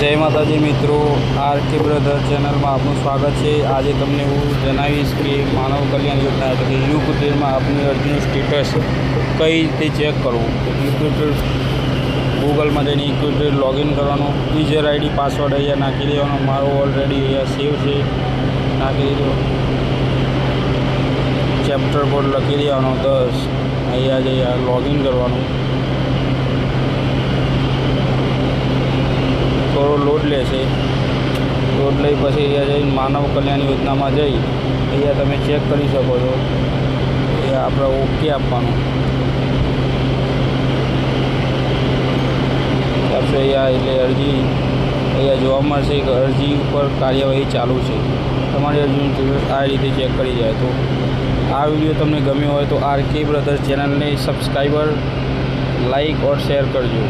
જય માતાજી મિત્રો આર કે બ્રધર ચેનલમાં આપનું સ્વાગત છે. આજે તમને હું જણાવીશ કે માનવ કલ્યાણ યોજના એટલે કે યુગ તેરમાં આપની અરજીનું સ્ટેટસ કઈ રીતે ચેક કરવું? ઇક્વિટર ગૂગલમાં જઈને ઇક્વિટર લોગિન કરવાનું. યુઝર આઈડી પાસવર્ડ અહીંયા નાખી દેવાનો. મારો ઓલરેડી અહીંયા સેવ છે. નાખી દીધો. ચેપ્ટર કોડ લખી દેવાનો. દસ અહીંયા જઈ લોગિન કરવાનું. થોડો લે લેશે લોડ લઈ પછી અહીંયા જઈને માનવ કલ્યાણ યોજનામાં જઈ અહીંયા તમે ચેક કરી શકો છો. એ આપણે ઓકે આપવાનું. આપશે અહીંયા એટલે અરજી, અહીંયા જોવા મળશે કે અરજી ઉપર કાર્યવાહી ચાલુ છે. તમારી અરજીનું આ રીતે ચેક કરી જાય તો. આ વીડિયો તમને ગમ્યો હોય તો આર કે બ્રધર્સ ચેનલને સબસ્ક્રાઈબર, લાઈક ઓર શેર કરજો.